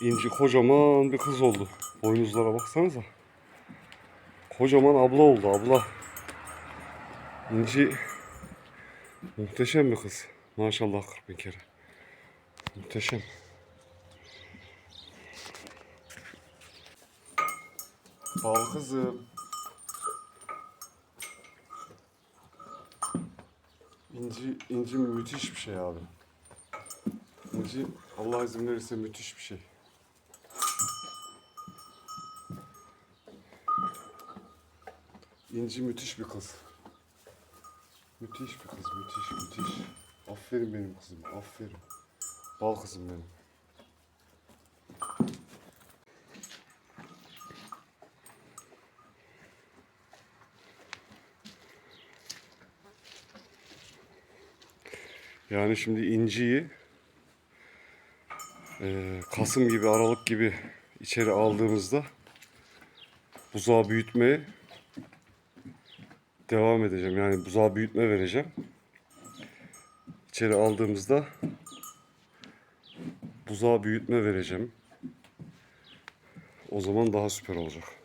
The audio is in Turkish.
İnci kocaman bir kız oldu. Boynuzlara baksanıza. Kocaman abla oldu abla. İnci muhteşem bir kız. Maşallah 40 bin kere. Muhteşem. Bal kızım. İnci, inci müthiş bir şey abi. İnci Allah izin verirse müthiş bir şey. İnci müthiş bir kız. Müthiş bir kız, müthiş, müthiş. Aferin benim kızım, aferin. Bal kızım benim. Yani şimdi inciyi eee, Kasım gibi, Aralık gibi içeri aldığımızda buzağı büyütmeye devam edeceğim. Yani buzağı büyütme vereceğim. İçeri aldığımızda buzağı büyütme vereceğim. O zaman daha süper olacak.